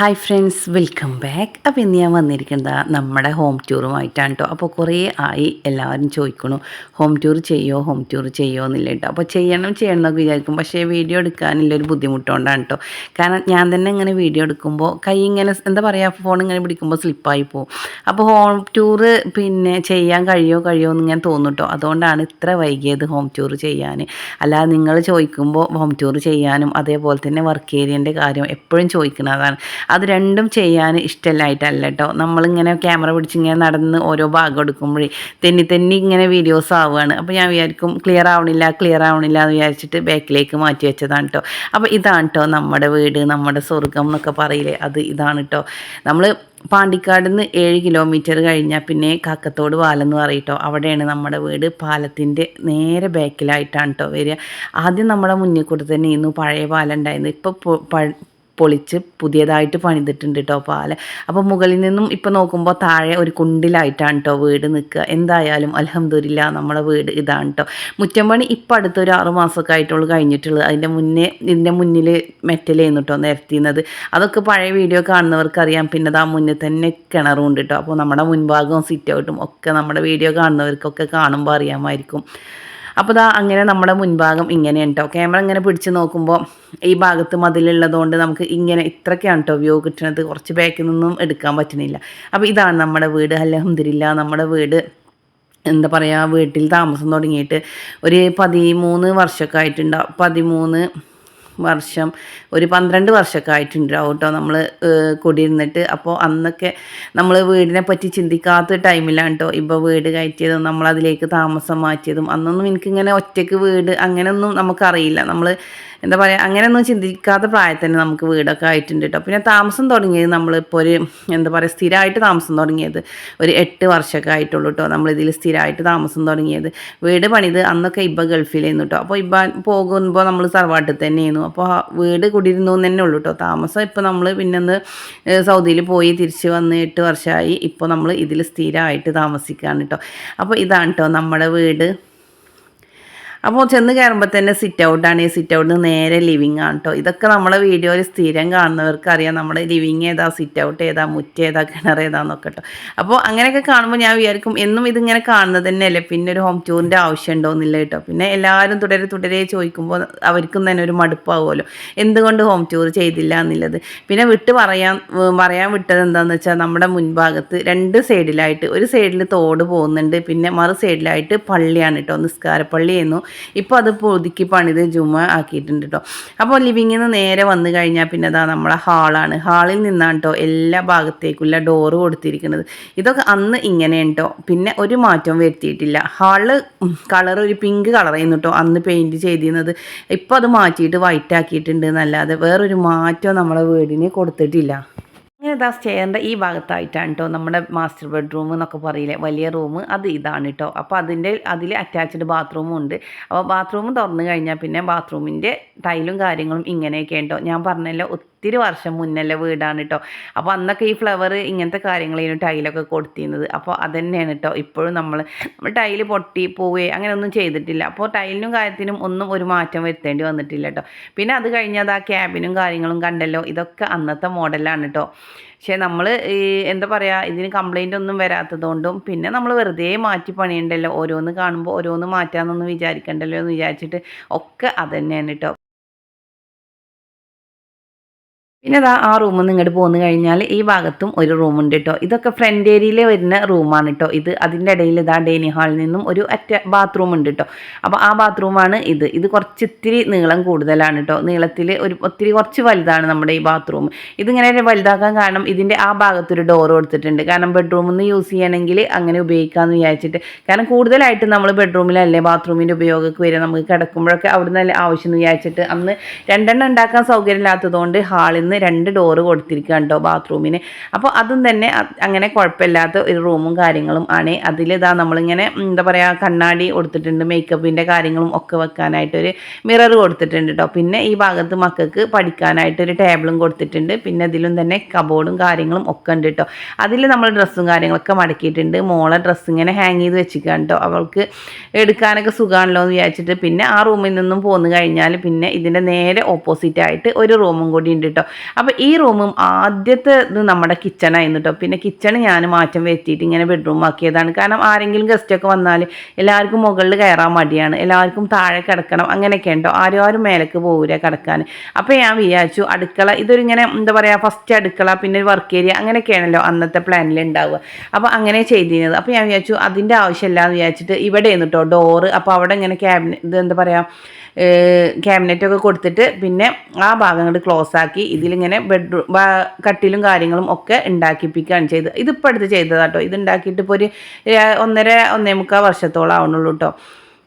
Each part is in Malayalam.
ഹായ് ഫ്രണ്ട്സ് വെൽക്കം ബാക്ക് അപ്പോൾ ഇന്ന് ഞാൻ വന്നിരിക്കുന്നത് നമ്മുടെ ഹോം ടൂറുമായിട്ടാണ് കേട്ടോ അപ്പോൾ കുറേ ആയി എല്ലാവരും ചോദിക്കണു ഹോം ടൂർ ചെയ്യോ? ഹോം ടൂർ ചെയ്യോ? എന്നില്ല കേട്ടോ അപ്പോൾ ചെയ്യണം ചെയ്യണം എന്നൊക്കെ വിചാരിക്കും. പക്ഷേ വീഡിയോ എടുക്കാനുള്ളൊരു ബുദ്ധിമുട്ടുകൊണ്ടാണ് കേട്ടോ കാരണം ഞാൻ തന്നെ ഇങ്ങനെ വീഡിയോ എടുക്കുമ്പോൾ കൈ ഇങ്ങനെ എന്താ പറയുക ഫോൺ ഇങ്ങനെ പിടിക്കുമ്പോൾ സ്ലിപ്പായി പോകും അപ്പോൾ ഹോം ടൂർ പിന്നെ ചെയ്യാൻ കഴിയോ കഴിയോ എന്ന് ഞാൻ തോന്നും കേട്ടോ അതുകൊണ്ടാണ് ഇത്ര വൈകിയത് ഹോം ടൂർ ചെയ്യാൻ അല്ലാതെ നിങ്ങൾ ചോദിക്കുമ്പോൾ ഹോം ടൂർ ചെയ്യാനും അതേപോലെ തന്നെ വർക്ക് ഏരിയന്റെ കാര്യം എപ്പോഴും ചോദിക്കുന്നതാണ് അത് രണ്ടും ചെയ്യാൻ ഇഷ്ടമല്ലായിട്ടല്ല കേട്ടോ നമ്മളിങ്ങനെ ക്യാമറ പിടിച്ചിങ്ങനെ നടന്ന് ഓരോ ഭാഗം എടുക്കുമ്പോഴേ തെന്നി തെന്നി ഇങ്ങനെ വീഡിയോസ് ആവുകയാണ്. അപ്പോൾ ഞാൻ വിചാരിക്കും ക്ലിയർ ആവണില്ല ക്ലിയർ ആവണില്ല എന്ന് വിചാരിച്ചിട്ട് ബാക്കിലേക്ക് മാറ്റി വെച്ചതാണ് കേട്ടോ അപ്പോൾ ഇതാണ് കേട്ടോ നമ്മുടെ വീട് നമ്മുടെ സ്വർഗം എന്നൊക്കെ പറയില്ലേ? അത് ഇതാണ് കേട്ടോ നമ്മൾ പാണ്ടിക്കാട് നിന്ന് ഏഴ് കിലോമീറ്റർ കഴിഞ്ഞാൽ പിന്നെ കാക്കത്തോട് പാലം എന്ന് പറയട്ടോ. അവിടെയാണ് നമ്മുടെ വീട്. പാലത്തിന്റെ നേരെ ബാക്കിലായിട്ടാണ് കേട്ടോ വരിക. ആദ്യം നമ്മുടെ മുന്നിൽ കൂടെ തന്നെ ഇന്നു പഴയ പാലം ഉണ്ടായിരുന്നു. ഇപ്പോൾ പൊളിച്ച് പുതിയതായിട്ട് പണിതിട്ടുണ്ട് കേട്ടോ പാല. അപ്പോൾ മുകളിൽ നിന്നും ഇപ്പോൾ നോക്കുമ്പോൾ താഴെ ഒരു കുണ്ടിലായിട്ടാണ് കേട്ടോ വീട് നിൽക്കുക. എന്തായാലും അലഹമ്മദില്ല നമ്മളെ വീട് ഇതാണ് കേട്ടോ മുറ്റമ്പണി ഇപ്പം അടുത്തൊരു ആറ് മാസമൊക്കെ ആയിട്ടുള്ളൂ കഴിഞ്ഞിട്ടുള്ളത്. അതിന്റെ മുന്നേ ഇതിന്റെ മുന്നിൽ മെറ്റലായിരുന്നു കേട്ടോ നിരത്തിയുന്നത് അതൊക്കെ പഴയ വീഡിയോ കാണുന്നവർക്കറിയാം. പിന്നെ ആ മുന്നിൽ തന്നെ കിണറുണ്ട് കേട്ടോ അപ്പോൾ നമ്മുടെ മുൻഭാഗവും സിറ്റ് ഔട്ടും ഒക്കെ നമ്മുടെ വീഡിയോ കാണുന്നവർക്കൊക്കെ കാണുമ്പോൾ അറിയാമായിരിക്കും. അപ്പോൾ ദാ അങ്ങനെ നമ്മുടെ മുൻഭാഗം ഇങ്ങനെയാണ് കേട്ടോ ക്യാമറ ഇങ്ങനെ പിടിച്ച് നോക്കുമ്പോൾ ഈ ഭാഗത്ത് മതിലുള്ളതുകൊണ്ട് നമുക്ക് ഇങ്ങനെ ഇത്രയ്ക്കാണ് കേട്ടോ വ്യൂ കിട്ടുന്നത്. കുറച്ച് ബാക്കിൽ നിന്നും എടുക്കാൻ പറ്റുന്നില്ല. അപ്പോൾ ഇതാണ് നമ്മുടെ വീട്. അലഹമ്മദില്ല നമ്മുടെ വീട് എന്താ പറയുക വീട്ടിൽ താമസം തുടങ്ങിയിട്ട് ഒരു പതിമൂന്ന് വർഷമൊക്കെ ആയിട്ടുണ്ടാവും പതിമൂന്ന് വർഷം ഒരു പന്ത്രണ്ട് വർഷമൊക്കെ ആയിട്ടുണ്ടാവും കേട്ടോ നമ്മൾ കുടിയിരുന്നിട്ട്. അപ്പോൾ അന്നൊക്കെ നമ്മൾ വീടിനെ പറ്റി ചിന്തിക്കാത്ത ടൈമിലാണ് കേട്ടോ ഇപ്പോൾ വീട് കയറ്റിയതും നമ്മളതിലേക്ക് താമസം മാറ്റിയതും. അന്നൊന്നും എനിക്കിങ്ങനെ ഒറ്റയ്ക്ക് വീട് അങ്ങനെയൊന്നും നമുക്കറിയില്ല. നമ്മൾ എന്താ പറയുക അങ്ങനെയൊന്നും ചിന്തിക്കാത്ത പ്രായത്തിൽ തന്നെ നമുക്ക് വീടൊക്കെ ആയിട്ടുണ്ട് കേട്ടോ പിന്നെ താമസം തുടങ്ങിയത് നമ്മളിപ്പോൾ ഒരു എന്താ പറയുക സ്ഥിരമായിട്ട് താമസം തുടങ്ങിയത് ഒരു എട്ട് വർഷമൊക്കെ ആയിട്ടുള്ളൂ കേട്ടോ നമ്മളിതിൽ സ്ഥിരമായിട്ട് താമസം തുടങ്ങിയത്. വീട് പണിത് അന്നൊക്കെ ഇബ്ബ ഗൾഫിലായിരുന്നു കേട്ടോ അപ്പോൾ ഇബ്ബ പോകുമ്പോൾ നമ്മൾ സർവാട്ടിൽ തന്നെയായിരുന്നു. അപ്പോൾ വീട് കുടിയിരുന്നു തന്നെ ഉള്ളൂ കേട്ടോ താമസം ഇപ്പോൾ നമ്മൾ പിന്നെ ഒന്ന് സൗദിയിൽ പോയി തിരിച്ച് വന്ന് എട്ട് വർഷമായി ഇപ്പോൾ നമ്മൾ ഇതിൽ സ്ഥിരമായിട്ട് താമസിക്കുകയാണ് കേട്ടോ അപ്പോൾ ഇതാണ് കേട്ടോ നമ്മുടെ വീട്. അപ്പോൾ ചെന്ന് കയറുമ്പോൾ തന്നെ സിറ്റ് ഔട്ടാണ് ഈ സിറ്റ് ഔട്ട് നേരെ ലിവിങ് ആണ് കേട്ടോ ഇതൊക്കെ നമ്മളെ വീഡിയോയിൽ സ്ഥിരം കാണുന്നവർക്ക് അറിയാം. നമ്മുടെ ലിവിങ് ഏതാ സിറ്റ് ഔട്ട് ഏതാ മുറ്റ ഏതാ കിണർ ഏതാന്നൊക്കെ കേട്ടോ അപ്പോൾ അങ്ങനെയൊക്കെ കാണുമ്പോൾ ഞാൻ വിചാരിക്കും എന്നും ഇതിങ്ങനെ കാണുന്നത് തന്നെയല്ലേ? പിന്നെ ഒരു ഹോം ടൂറിന്റെ ആവശ്യം ഉണ്ടോയെന്നില്ല കേട്ടോ പിന്നെ എല്ലാവരും തുടരെ തുടരെ ചോദിക്കുമ്പോൾ അവർക്കും തന്നെ ഒരു മടുപ്പാവുമല്ലോ. എന്തുകൊണ്ട് ഹോം ടൂർ ചെയ്തില്ല എന്നുള്ളത്? പിന്നെ വിട്ട് പറയാൻ പറയാൻ വിട്ടത് എന്താണെന്ന് വെച്ചാൽ നമ്മുടെ മുൻഭാഗത്ത് രണ്ട് സൈഡിലായിട്ട് ഒരു സൈഡിൽ തോട് പോകുന്നുണ്ട്. പിന്നെ മറു സൈഡിലായിട്ട് പള്ളിയാണ് കേട്ടോ നിസ്കാരപ്പള്ളിയായിരുന്നു ഇപ്പോൾ അത് പുതുക്കി പണിത് ജുമ ആക്കിയിട്ടുണ്ട് കേട്ടോ അപ്പോൾ ലിവിങ്ങിൽ നിന്ന് നേരെ വന്നു കഴിഞ്ഞാൽ പിന്നെ അതാ നമ്മളെ ഹാളാണ് ഹാളിൽ നിന്നാണ് കേട്ടോ എല്ലാ ഭാഗത്തേക്കുള്ള ഡോറ് കൊടുത്തിരിക്കുന്നത്. ഇതൊക്കെ അന്ന് ഇങ്ങനെയാണ് കേട്ടോ പിന്നെ ഒരു മാറ്റവും വരുത്തിയിട്ടില്ല. ഹാൾ കളർ ഒരു പിങ്ക് കളറായിരുന്നു കേട്ടോ അന്ന് പെയിന്റ് ചെയ്തിരുന്നത്. ഇപ്പോൾ അത് മാറ്റിയിട്ട് വൈറ്റ് ആക്കിയിട്ടുണ്ട് എന്നല്ലാതെ വേറൊരു മാറ്റം നമ്മളെ വീടിന് കൊടുത്തിട്ടില്ല. അങ്ങനെ ഇതാ സ്റ്റെയറിന്റെ ഈ ഭാഗത്തായിട്ടാണ് കേട്ടോ നമ്മുടെ മാസ്റ്റർ ബെഡ്റൂം എന്നൊക്കെ പറയില്ലേ? വലിയ റൂം അത് ഇതാണ് കേട്ടോ അപ്പോൾ അതിന്റെ അതിൽ അറ്റാച്ച്ഡ് ബാത്റൂമും ഉണ്ട്. അപ്പോൾ ബാത്റൂം തുറന്നു കഴിഞ്ഞാൽ പിന്നെ ബാത്റൂമിന്റെ ടൈലും കാര്യങ്ങളും ഇങ്ങനെയൊക്കെ ഉണ്ടോ ഞാൻ പറഞ്ഞല്ലോ ഒത്തിരി വർഷം മുന്നല്ലേ വീടാണ് കേട്ടോ അപ്പോൾ അന്നൊക്കെ ഈ ഫ്ലവർ ഇങ്ങനത്തെ കാര്യങ്ങളേനു ടൈലൊക്കെ കൊടുത്തിരുന്നത്. അപ്പോൾ അതന്നെയാണ് കേട്ടോ ഇപ്പോഴും നമ്മൾ നമ്മൾ ടൈൽ പൊട്ടി പോവുകയോ അങ്ങനെയൊന്നും ചെയ്തിട്ടില്ല. അപ്പോൾ ടൈലിനും കാര്യത്തിനും ഒന്നും ഒരു മാറ്റം വരുത്തേണ്ടി വന്നിട്ടില്ല കേട്ടോ പിന്നെ അത് കഴിഞ്ഞാൽ ആ ക്യാബിനും കാര്യങ്ങളും കണ്ടല്ലോ. ഇതൊക്കെ അന്നത്തെ മോഡലാണ് കേട്ടോ പക്ഷേ നമ്മൾ ഈ എന്താ പറയുക ഇതിന് കംപ്ലൈന്റ് ഒന്നും വരാത്തതുകൊണ്ടും പിന്നെ നമ്മൾ വെറുതെ മാറ്റി പണിയണ്ടല്ലോ. ഓരോന്ന് കാണുമ്പോൾ ഓരോന്ന് മാറ്റാമെന്നൊന്നും വിചാരിക്കണ്ടല്ലോ എന്ന് വിചാരിച്ചിട്ട് ഒക്കെ അത് തന്നെയാണ് കേട്ടോ പിന്നെ അതാ ആ റൂമിൽ നിന്ന് ഇങ്ങോട്ട് പോന്നു കഴിഞ്ഞാൽ ഈ ഭാഗത്തും ഒരു റൂമുണ്ട് കേട്ടോ ഇതൊക്കെ ഫ്രണ്ട് ഏരിയയിൽ വരുന്ന റൂമാണ് കേട്ടോ ഇത് അതിന്റെ ഇടയിൽ ഇതാ ഡൈനിങ് ഹാളിൽ നിന്നും ഒരു അറ്റ ബാത്റൂം ഉണ്ട് കേട്ടോ അപ്പോൾ ആ ബാത്റൂമാണ് ഇത്. ഇത് കുറച്ച് ഇത്തിരി നീളം കൂടുതലാണ് കേട്ടോ നീളത്തിൽ ഒരു ഒത്തിരി കുറച്ച് വലുതാണ് നമ്മുടെ ഈ ബാത്റൂം ഇതിങ്ങനെ വലുതാക്കാൻ കാരണം ഇതിന്റെ ആ ഭാഗത്തൊരു ഡോർ കൊടുത്തിട്ടുണ്ട്. കാരണം ബെഡ്റൂമിൽ നിന്ന് യൂസ് ചെയ്യണമെങ്കിൽ അങ്ങനെ ഉപയോഗിക്കാമെന്ന് വിചാരിച്ചിട്ട്. കാരണം കൂടുതലായിട്ട് നമ്മൾ ബെഡ്റൂമിലല്ലേ ബാത്റൂമിന്റെ ഉപയോഗമൊക്കെ വരിക. നമുക്ക് കിടക്കുമ്പോഴൊക്കെ അവിടെ നിന്നല്ലേ ആവശ്യം എന്ന് വിചാരിച്ചിട്ട് അന്ന് രണ്ടെണ്ണം ഉണ്ടാക്കാൻ സൗകര്യമില്ലാത്തതുകൊണ്ട് ഹാളിൽ നിന്ന് രണ്ട് ഡോറ് കൊടുത്തിരിക്കുക കേട്ടോ ബാത്റൂമിന് അപ്പോൾ അതും തന്നെ അങ്ങനെ കുഴപ്പമില്ലാത്ത ഒരു റൂമും കാര്യങ്ങളും ആണ്. അതിലിതാ നമ്മളിങ്ങനെ എന്താ പറയുക കണ്ണാടി കൊടുത്തിട്ടുണ്ട് മേക്കപ്പിന്റെ കാര്യങ്ങളും ഒക്കെ വെക്കാനായിട്ട് ഒരു മിറർ കൊടുത്തിട്ടുണ്ട് കേട്ടോ പിന്നെ ഈ ഭാഗത്ത് മക്കൾക്ക് പഠിക്കാനായിട്ട് ഒരു ടേബിളും കൊടുത്തിട്ടുണ്ട്. പിന്നെ ഇതിലും തന്നെ കബോർഡും കാര്യങ്ങളും ഒക്കെ ഉണ്ട് കേട്ടോ അതിൽ നമ്മൾ ഡ്രസ്സും കാര്യങ്ങളൊക്കെ മടക്കിയിട്ടുണ്ട്. മോളെ ഡ്രസ്സ് ഇങ്ങനെ ഹാങ് ചെയ്ത് വെച്ചിരിക്കുക കേട്ടോ അവൾക്ക് എടുക്കാനൊക്കെ സുഖമാണല്ലോ എന്ന് വിചാരിച്ചിട്ട് പിന്നെ ആ റൂമിൽ നിന്നും പോന്നു കഴിഞ്ഞാൽ പിന്നെ ഇതിന്റെ നേരെ ഓപ്പോസിറ്റ് ആയിട്ട് ഒരു റൂമും കൂടി ഉണ്ട് കേട്ടോ അപ്പോൾ ഈ റൂമും ആദ്യത്തെ ഇത് നമ്മുടെ കിച്ചണായിരുന്നു കേട്ടോ പിന്നെ കിച്ചൺ ഞാൻ മാറ്റം വരുത്തിയിട്ട് ഇങ്ങനെ ബെഡ്റൂം ആക്കിയതാണ്. കാരണം ആരെങ്കിലും ഗസ്റ്റൊക്കെ വന്നാൽ എല്ലാവർക്കും മുകളിൽ കയറാൻ മടിയാണ്. എല്ലാവർക്കും താഴെ കിടക്കണം. അങ്ങനെയൊക്കെ ഉണ്ടോ? ആരും ആരും മേലേക്ക് പോകില്ല കിടക്കാൻ അപ്പോൾ ഞാൻ വിചാരിച്ചു അടുക്കള ഇതൊരു ഇങ്ങനെ എന്താ പറയുക ഫസ്റ്റ് അടുക്കള പിന്നെ വർക്ക് ഏരിയ അങ്ങനെയൊക്കെയാണല്ലോ അന്നത്തെ പ്ലാനിൽ ഉണ്ടാവുക അപ്പോൾ അങ്ങനെ ചെയ്തിരുന്നത്. അപ്പോൾ ഞാൻ വിചാരിച്ചു അതിന്റെ ആവശ്യമില്ല എന്ന് വിചാരിച്ചിട്ട് ഇവിടെ കേട്ടോ ഡോറ് അപ്പോൾ അവിടെ ഇങ്ങനെ ക്യാബിനറ്റ് ഇത് എന്താ പറയുക ക്യാബിനറ്റൊക്കെ കൊടുത്തിട്ട് പിന്നെ ആ ഭാഗം കൊണ്ട് ക്ലോസ് ആക്കി. ഇതിലിങ്ങനെ ബെഡ്റൂം കട്ടിലും കാര്യങ്ങളും ഒക്കെ ഉണ്ടാക്കിപ്പിക്കുകയാണ് ചെയ്തത് ഇതിപ്പോൾ അടുത്ത് ചെയ്തതാട്ടോ ഇത് ഉണ്ടാക്കിയിട്ട് ഇപ്പോൾ ഒരു ഒന്നര ഒന്നേ മുക്കാൽ വർഷത്തോളം ആവണുള്ളൂ കേട്ടോ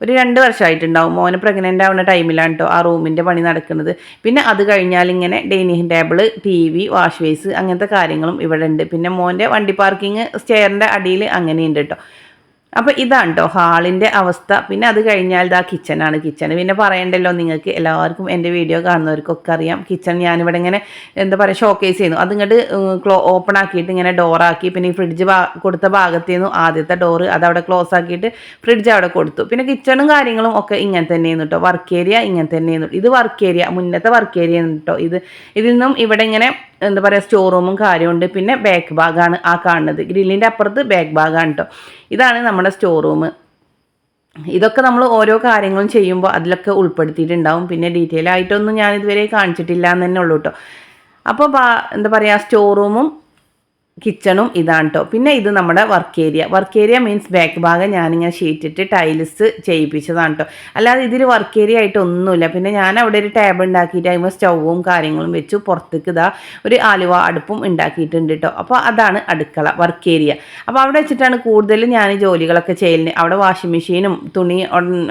ഒരു രണ്ട് വർഷമായിട്ടുണ്ടാവും. മോനെ പ്രഗ്നന്റ് ആവുന്ന ടൈമിലാണ് കേട്ടോ ആ റൂമിന്റെ പണി നടക്കുന്നത്. പിന്നെ അത് കഴിഞ്ഞാൽ ഇങ്ങനെ dining table T V wash base അങ്ങനത്തെ കാര്യങ്ങളും ഇവിടെ ഉണ്ട്. പിന്നെ മോന്റെ വണ്ടി പാർക്കിങ് സ്റ്റെയറിന്റെ അടിയിൽ അങ്ങനെയുണ്ട് കേട്ടോ അപ്പോൾ ഇതാണ് കേട്ടോ ഹാളിന്റെ അവസ്ഥ. പിന്നെ അത് കഴിഞ്ഞാൽ ഇതാ കിച്ചണാണ് കിച്ചൺ പിന്നെ പറയണ്ടല്ലോ നിങ്ങൾക്ക് എല്ലാവർക്കും എന്റെ വീഡിയോ കാണുന്നവർക്കൊക്കെ അറിയാം. കിച്ചൺ ഞാനിവിടെ ഇങ്ങനെ എന്താ പറയുക ഷോക്കേസ് ചെയ്യുന്നു. അതിങ്ങോട്ട് ക്ലോ ഓപ്പൺ ആക്കിയിട്ട് ഇങ്ങനെ ഡോറാക്കി പിന്നെ ഈ ഫ്രിഡ്ജ് കൊടുത്ത ഭാഗത്തേന്നു ആദ്യത്തെ ഡോറ് അതവിടെ ക്ലോസ് ആക്കിയിട്ട് ഫ്രിഡ്ജ് അവിടെ കൊടുത്തു. പിന്നെ കിച്ചണും കാര്യങ്ങളും ഒക്കെ ഇങ്ങനെ തന്നെയായിരുന്നു കേട്ടോ വർക്ക് ഏരിയ ഇങ്ങനെ തന്നെ തന്നെയായിരുന്നു. ഇത് വർക്ക് ഏരിയ മുന്നത്തെ വർക്ക് ഏരിയ കേട്ടോ ഇത് ഇതിൽ നിന്നും ഇവിടെ ഇങ്ങനെ എന്താ പറയുക സ്റ്റോർ റൂമും കാര്യമുണ്ട് പിന്നെ ബാക്ക് ഭാഗമാണ് ആ കാണുന്നത്. ഗ്രില്ലിന്റെ അപ്പുറത്ത് ബാക്ക് ഭാഗമാണ് കേട്ടോ ഇതാണ് നമ്മുടെ സ്റ്റോർ റൂം ഇതൊക്കെ നമ്മൾ ഓരോ കാര്യങ്ങളും ചെയ്യുമ്പോൾ അതിലൊക്കെ ഉൾപ്പെടുത്തിയിട്ടുണ്ടാവും. പിന്നെ ഡീറ്റെയിൽ ആയിട്ടൊന്നും ഞാൻ ഇതുവരെ കാണിച്ചിട്ടില്ല എന്ന് തന്നെ ഉള്ളൂ കേട്ടോ അപ്പോൾ എന്താ പറയുക സ്റ്റോർ റൂമും കിച്ചണും ഇതാണ് കേട്ടോ പിന്നെ ഇത് നമ്മുടെ work area work area means back ഭാഗം ഞാനിങ്ങനെ ഷീറ്റിട്ട് ടൈൽസ് ചെയ്യിപ്പിച്ചതാണ് കേട്ടോ അല്ലാതെ ഇതിൽ വർക്ക് ഏരിയ ആയിട്ട് ഒന്നുമില്ല പിന്നെ ഞാൻ അവിടെ ഒരു ടേബിൾ ഉണ്ടാക്കിയിട്ട് അതിന് സ്റ്റൗവും കാര്യങ്ങളും വെച്ചു പുറത്തേക്ക് ഇതാ ഒരു ആലുവ അടുപ്പും ഉണ്ടാക്കിയിട്ടുണ്ട് കേട്ടോ അപ്പോൾ അതാണ് അടുക്കള വർക്ക് ഏരിയ അപ്പോൾ അവിടെ വെച്ചിട്ടാണ് കൂടുതലും ഞാൻ ജോലികളൊക്കെ ചെയ്യലിന് അവിടെ വാഷിംഗ് മെഷീനും തുണി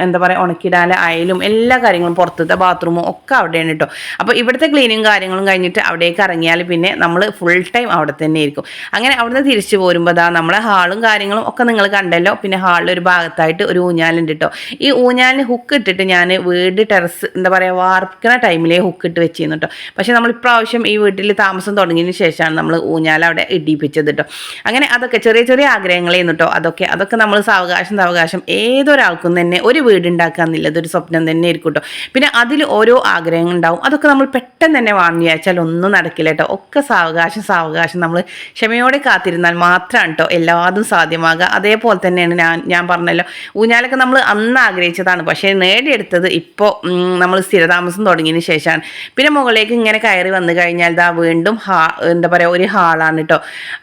എന്താ പറയുക ഉണക്കിടാൻ അയലും എല്ലാ കാര്യങ്ങളും പുറത്തത്തെ ബാത്റൂമും ഒക്കെ അവിടെയാണ് കേട്ടോ അപ്പോൾ ഇവിടുത്തെ ക്ലീനിങ് കാര്യങ്ങളും കഴിഞ്ഞിട്ട് അവിടേക്ക് ഇറങ്ങിയാൽ പിന്നെ നമ്മൾ ഫുൾ ടൈം അവിടെ തന്നെ ആയിരിക്കും. അങ്ങനെ അവിടുന്ന് തിരിച്ചു പോരുമ്പോൾ ദാ നമ്മളെ ഹാളും കാര്യങ്ങളും ഒക്കെ നിങ്ങൾ കണ്ടല്ലോ. പിന്നെ ഹാളിൽ ഒരു ഭാഗത്തായിട്ട് ഒരു ഊഞ്ഞാലുണ്ട് കേട്ടോ ഈ ഊഞ്ഞാലിന് ഹുക്ക് ഇട്ടിട്ട് ഞാൻ വീട് ടെറസ് എന്താ പറയുക വാർക്കുന്ന ടൈമിലേ ഹുക്ക് ഇട്ട് വെച്ചിരുന്നു കേട്ടോ പക്ഷേ നമ്മൾ ഇപ്രാവശ്യം ഈ വീട്ടിൽ താമസം തുടങ്ങിയതിന് ശേഷമാണ് നമ്മൾ ഊഞ്ഞാൽ അവിടെ ഇടിപ്പിച്ചത് കേട്ടോ അങ്ങനെ അതൊക്കെ ചെറിയ ചെറിയ ആഗ്രഹങ്ങളായിരുന്നു കേട്ടോ അതൊക്കെ അതൊക്കെ നമ്മൾ സാവകാശം സാവകാശം ഏതൊരാൾക്കും തന്നെ ഒരു വീട് ഉണ്ടാക്കുക എന്നുള്ളത് ഒരു സ്വപ്നം തന്നെ ആയിരിക്കും കേട്ടോ പിന്നെ അതിൽ ഓരോ ആഗ്രഹങ്ങൾ ഉണ്ടാവും അതൊക്കെ നമ്മൾ പെട്ടെന്ന് തന്നെ വാങ്ങി വെച്ചാൽ ഒന്നും നടക്കില്ല കേട്ടോ ഒക്കെ സാവകാശം സാവകാശം നമ്മൾ ക്ഷമയോടെ കാത്തിരുന്നാൽ മാത്രമാണ് കേട്ടോ എല്ലാതും സാധ്യമാകുക. അതേപോലെ തന്നെയാണ് ഞാൻ ഞാൻ പറഞ്ഞല്ലോ. ഊഞ്ഞാലൊക്കെ നമ്മൾ അന്ന് ആഗ്രഹിച്ചതാണ്. പക്ഷേ നേടിയെടുത്തത് ഇപ്പോൾ നമ്മൾ സ്ഥിരതാമസം തുടങ്ങിയതിന് ശേഷമാണ്. പിന്നെ മുകളിലേക്ക് ഇങ്ങനെ കയറി വന്നു കഴിഞ്ഞാൽ ഇതാ വീണ്ടും ഹാ എന്താ പറയുക ഒരു ഹാളാണ് കേട്ടോ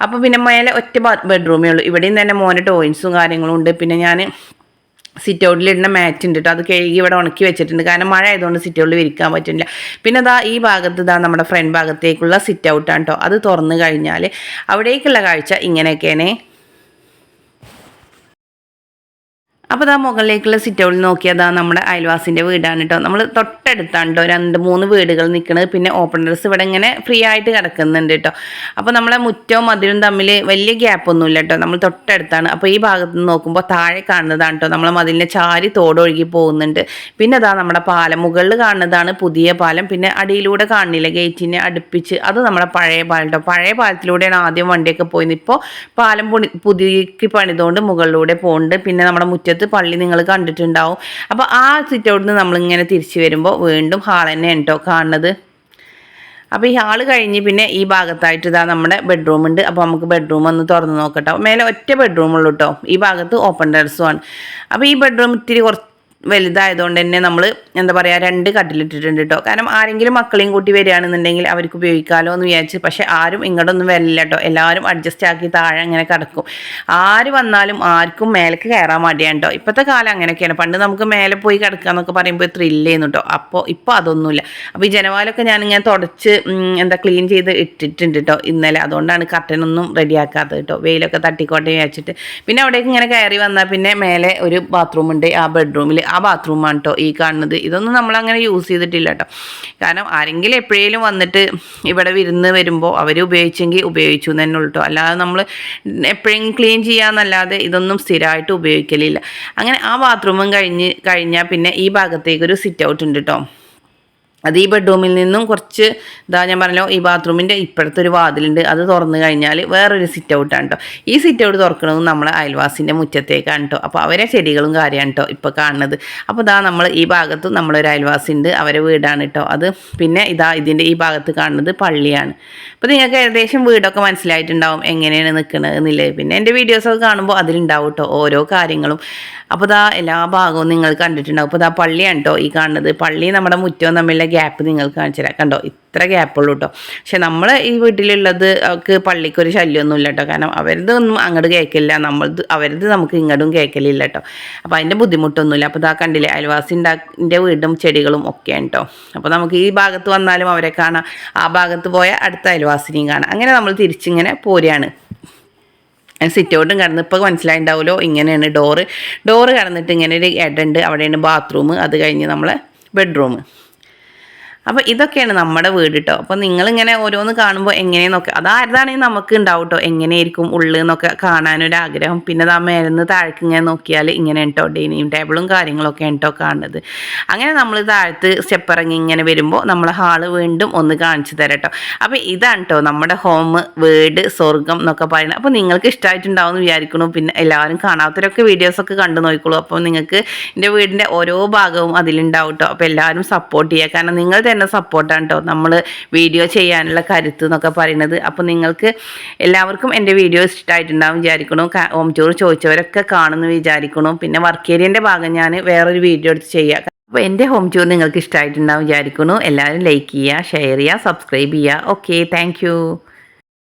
അപ്പോൾ പിന്നെ മേലെ ഒറ്റ ബെഡ്റൂമേ ഉള്ളൂ. ഇവിടെയും തന്നെ മോനെ ടോയിൻസും കാര്യങ്ങളും ഉണ്ട്. പിന്നെ ഞാൻ സിറ്റ് ഔട്ടിലിടുന്ന മാറ്റ് ഉണ്ട് കേട്ടോ അത് കഴുകി ഇവിടെ ഉണക്കി വെച്ചിട്ടുണ്ട്. കാരണം മഴ ആയതുകൊണ്ട് സിറ്റ് ഔട്ടിൽ വിരിക്കാൻ പറ്റുന്നില്ല. പിന്നെ അതാ ഈ ഭാഗത്ത് ഇതാ നമ്മുടെ ഫ്രണ്ട് ഭാഗത്തേക്കുള്ള സിറ്റ് ഔട്ടാണ് കേട്ടോ അത് തുറന്നു കഴിഞ്ഞാൽ അവിടേക്കുള്ള കാഴ്ച ഇങ്ങനെയൊക്കെയാണ്. അപ്പോൾ ദാ മുകളിലേക്കുള്ള സിറ്റൗൾ നോക്കിയതാ നമ്മുടെ അയൽവാസിന്റെ വീടാണ് കേട്ടോ നമ്മൾ തൊട്ടടുത്താണ് കേട്ടോ രണ്ട് മൂന്ന് വീടുകൾ നിൽക്കുന്നത് പിന്നെ ഓപ്പൺ ഡ്രസ് ഇവിടെ ഇങ്ങനെ ഫ്രീ ആയിട്ട് കിടക്കുന്നുണ്ട് കേട്ടോ അപ്പോൾ നമ്മളെ മുറ്റവും മതിലും തമ്മിൽ വലിയ ഗ്യാപ്പൊന്നുമില്ല കേട്ടോ നമ്മൾ തൊട്ടടുത്താണ്. അപ്പോൾ ഈ ഭാഗത്ത് നിന്ന് നോക്കുമ്പോൾ താഴെ കാണുന്നതാണ് കേട്ടോ നമ്മളെ മതിലിനെ ചാരി തോടൊഴുകി പോകുന്നുണ്ട്. പിന്നെ അതാ നമ്മുടെ പാലം മുകളിൽ കാണുന്നതാണ് പുതിയ പാലം. പിന്നെ അടിയിലൂടെ കാണുന്നില്ല ഗേറ്റിനെ അടുപ്പിച്ച്. അത് നമ്മുടെ പഴയ പാലം കേട്ടോ പഴയ പാലത്തിലൂടെയാണ് ആദ്യം വണ്ടിയൊക്കെ പോയത് ഇപ്പോൾ പാലം പുതുക്കി പണിതുകൊണ്ട് മുകളിലൂടെ പോകുന്നുണ്ട് പിന്നെ നമ്മുടെ മുറ്റത്ത് പള്ളി നിങ്ങൾ കണ്ടിട്ടുണ്ടാവും. അപ്പോൾ ആ സിറ്റ് നിന്ന് നമ്മളിങ്ങനെ തിരിച്ചു വരുമ്പോൾ വീണ്ടും ഹാൾ തന്നെ കേട്ടോ കാണുന്നത്. അപ്പോൾ ഈ ഹാൾ കഴിഞ്ഞ് പിന്നെ ഈ ഭാഗത്തായിട്ട് ഇതാ നമ്മുടെ ബെഡ്റൂം ഉണ്ട്. അപ്പോൾ നമുക്ക് ബെഡ്റൂം ഒന്ന് തുറന്ന് നോക്കട്ടോ. മേലെ ഒറ്റ ബെഡ്റൂം ഉള്ളൂ കേട്ടോ ഈ ഭാഗത്ത് ഓപ്പൺ ടെറസുമാണ് അപ്പോൾ ഈ ബെഡ്റൂം ഇത്തിരി കുറച്ച് വലുതായതുകൊണ്ട് തന്നെ നമ്മൾ എന്താ പറയുക രണ്ട് കട്ടിലിട്ടിട്ടുണ്ട് കേട്ടോ കാരണം ആരെങ്കിലും മക്കളെയും കൂട്ടി വരികയാണെന്നുണ്ടെങ്കിൽ അവർക്ക് ഉപയോഗിക്കാമല്ലോ എന്ന് വിചാരിച്ച് പക്ഷേ ആരും ഇങ്ങോട്ടൊന്നും വരില്ല കേട്ടോ എല്ലാവരും അഡ്ജസ്റ്റ് ആക്കി താഴെ അങ്ങനെ കിടക്കും. ആര് വന്നാലും ആർക്കും മേലേക്ക് കയറാൻ മടിയാണ് കേട്ടോ ഇപ്പോഴത്തെ കാലം അങ്ങനെയൊക്കെയാണ്. പണ്ട് നമുക്ക് മേലെ പോയി കിടക്കുക എന്നൊക്കെ പറയുമ്പോൾ ത്രില്ലേന്നു കേട്ടോ അപ്പോൾ ഇപ്പോൾ അതൊന്നുമില്ല. അപ്പോൾ ഈ ജനവാലൊക്കെ ഞാനിങ്ങനെ തുടച്ച് എന്താ ക്ലീൻ ചെയ്ത് ഇട്ടിട്ടുണ്ട് കേട്ടോ ഇന്നലെ അതുകൊണ്ടാണ് കർട്ടനൊന്നും റെഡിയാക്കാത്തത് കേട്ടോ വെയിലൊക്കെ തട്ടിക്കോട്ടെ വിചാരിച്ചിട്ട്. പിന്നെ അവിടേക്ക് ഇങ്ങനെ കയറി വന്നാൽ പിന്നെ മേലെ ഒരു ബാത്റൂമുണ്ട് ആ ബെഡ്റൂമിൽ ആ ബാത്റൂമാണ് കേട്ടോ ഈ കാണുന്നത്. ഇതൊന്നും നമ്മളങ്ങനെ യൂസ് ചെയ്തിട്ടില്ല കേട്ടോ കാരണം ആരെങ്കിലും എപ്പോഴേലും വന്നിട്ട് ഇവിടെ വിരുന്ന് വരുമ്പോൾ അവർ ഉപയോഗിച്ചെങ്കിൽ ഉപയോഗിച്ചു തന്നെ ഉള്ളൂ അല്ലാതെ നമ്മൾ എപ്പോഴെങ്കിലും ക്ലീൻ ചെയ്യാന്നല്ലാതെ ഇതൊന്നും സ്ഥിരമായിട്ട് ഉപയോഗിക്കലില്ല. അങ്ങനെ ആ ബാത്റൂമും കഴിഞ്ഞ് കഴിഞ്ഞാൽ പിന്നെ ഈ ഭാഗത്തേക്കൊരു സിറ്റ് ഔട്ട് ഉണ്ട് കേട്ടോ അത് ഈ ബെഡ്റൂമിൽ നിന്നും കുറച്ച് ഇതാ ഞാൻ പറഞ്ഞല്ലോ ഈ ബാത്റൂമിന്റെ ഇപ്പോഴത്തെ ഒരു വാതിലുണ്ട്. അത് തുറന്നു കഴിഞ്ഞാൽ വേറൊരു സിറ്റ് ഔട്ടാണ് കേട്ടോ ഈ സിറ്റ് ഔട്ട് തുറക്കണത് നമ്മൾ അയൽവാസിന്റെ മുറ്റത്തേക്കാണ് കേട്ടോ അപ്പോൾ അവരെ ചെടികളും കാര്യമാണ് കേട്ടോ ഇപ്പോൾ കാണുന്നത്. അപ്പോൾ ഇതാ നമ്മൾ ഈ ഭാഗത്തും നമ്മളൊരു അയൽവാസി ഉണ്ട് അവരെ വീടാണ് കേട്ടോ അത് പിന്നെ ഇതാ ഇതിന്റെ ഈ ഭാഗത്ത് കാണുന്നത് പള്ളിയാണ്. അപ്പോൾ നിങ്ങൾക്ക് ഏകദേശം വീടൊക്കെ മനസ്സിലായിട്ടുണ്ടാവും എങ്ങനെയാണ് നിൽക്കുന്നത് എന്നില്ലേ പിന്നെ എന്റെ വീഡിയോസൊക്കെ കാണുമ്പോൾ അതിലുണ്ടാവും കേട്ടോ ഓരോ കാര്യങ്ങളും. അപ്പോൾ ഇതാ എല്ലാ ഭാഗവും നിങ്ങൾ കണ്ടിട്ടുണ്ടാവും. അപ്പോൾ ഇതാ പള്ളിയാണ് കേട്ടോ ഈ കാണുന്നത്. പള്ളി നമ്മുടെ മുറ്റവും തമ്മിലുള്ള ഗ്യാപ്പ് നിങ്ങൾ കാണിച്ചു തരാം. കണ്ടോ? ഇത്ര ഗ്യാപ്പുള്ളൂ കേട്ടോ പക്ഷെ നമ്മൾ ഈ വീട്ടിലുള്ളത് അവർക്ക് പള്ളിക്കൊരു ശല്യമൊന്നുമില്ല കേട്ടോ കാരണം അവരതൊന്നും അങ്ങോട്ട് കേൾക്കില്ല. നമ്മളത് അവരത് നമുക്ക് ഇങ്ങോട്ടും കേൾക്കലില്ല കേട്ടോ അപ്പോൾ അതിന്റെ ബുദ്ധിമുട്ടൊന്നുമില്ല. അപ്പോൾ ഇതാ കണ്ടില്ലേ അയൽവാസി ഉണ്ടാക്കിന്റെ വീടും ചെടികളും ഒക്കെയാണ് കേട്ടോ അപ്പോൾ നമുക്ക് ഈ ഭാഗത്ത് വന്നാലും അവരെ കാണാം. ആ ഭാഗത്ത് പോയാൽ അടുത്ത അയൽവാസിനെയും കാണാം. അങ്ങനെ നമ്മൾ തിരിച്ചിങ്ങനെ പോരുകയാണ് സിറ്റ് ഔട്ടും കടന്ന് ഇപ്പോൾ മനസ്സിലായിണ്ടാവുമല്ലോ ഇങ്ങനെയാണ് ഡോറ് ഡോറ് കടന്നിട്ട് ഇങ്ങനെ ഒരു ഇടണ്ട് അവിടെയാണ് ബാത്റൂം അത് കഴിഞ്ഞ് നമ്മളെ ബെഡ്റൂം അപ്പോൾ ഇതൊക്കെയാണ് നമ്മുടെ വീട് കേട്ടോ അപ്പോൾ നിങ്ങളിങ്ങനെ ഓരോന്ന് കാണുമ്പോൾ എങ്ങനെയെന്നൊക്കെ. അതാരതാണെങ്കിൽ നമുക്ക് ഉണ്ടാവും കേട്ടോ എങ്ങനെയായിരിക്കും ഉള്ളെന്നൊക്കെ കാണാനൊരാഗ്രഹം. പിന്നെ ആ മേലെന്ന് താഴേക്ക് ഇങ്ങനെ നോക്കിയാൽ ഇങ്ങനെ കേട്ടോ ഡൈനിങ് ടേബിളും കാര്യങ്ങളൊക്കെ കേട്ടോ കാണുന്നത്. അങ്ങനെ നമ്മൾ താഴത്ത് സ്റ്റെപ്പ് ഇറങ്ങി ഇങ്ങനെ വരുമ്പോൾ നമ്മൾ ഹാൾ വീണ്ടും ഒന്ന് കാണിച്ചു തരാം കേട്ടോ അപ്പോൾ ഇതാണ് കേട്ടോ നമ്മുടെ ഹോം വീട് സ്വർഗം എന്നൊക്കെ പറയുന്നത്. അപ്പോൾ നിങ്ങൾക്ക് ഇഷ്ടമായിട്ടുണ്ടാവും എന്ന് വിചാരിക്കണു പിന്നെ എല്ലാവരും കാണാത്തവരൊക്കെ വീഡിയോസൊക്കെ കണ്ടു നോക്കിക്കോളൂ. അപ്പോൾ നിങ്ങൾക്ക് എന്റെ വീടിന്റെ ഓരോ ഭാഗവും അതിലുണ്ടാവും കേട്ടോ അപ്പോൾ എല്ലാവരും സപ്പോർട്ട് ചെയ്യുക കാരണം നിങ്ങൾ തന്നെ സപ്പോർട്ടാണ് കേട്ടോ നമ്മൾ വീഡിയോ ചെയ്യാനുള്ള കരുത്ത് എന്നൊക്കെ പറയുന്നത് അപ്പോൾ നിങ്ങൾക്ക് എല്ലാവർക്കും എന്റെ വീഡിയോ ഇഷ്ടമായിട്ടുണ്ടാവും വിചാരിക്കണു. ഹോം ടൂർ ചോദിച്ചവരൊക്കെ കാണുമെന്ന് വിചാരിക്കണു. പിന്നെ വർക്ക് ഏരിയന്റെ ഭാഗം ഞാൻ വേറൊരു വീഡിയോ എടുത്ത് ചെയ്യാം. അപ്പോൾ എന്റെ ഹോം ടൂർ നിങ്ങൾക്ക് ഇഷ്ടമായിട്ടുണ്ടാവും വിചാരിക്കുന്നു എല്ലാവരും ലൈക്ക് ചെയ്യുക ഷെയർ ചെയ്യുക സബ്സ്ക്രൈബ് ചെയ്യുക. Okay thank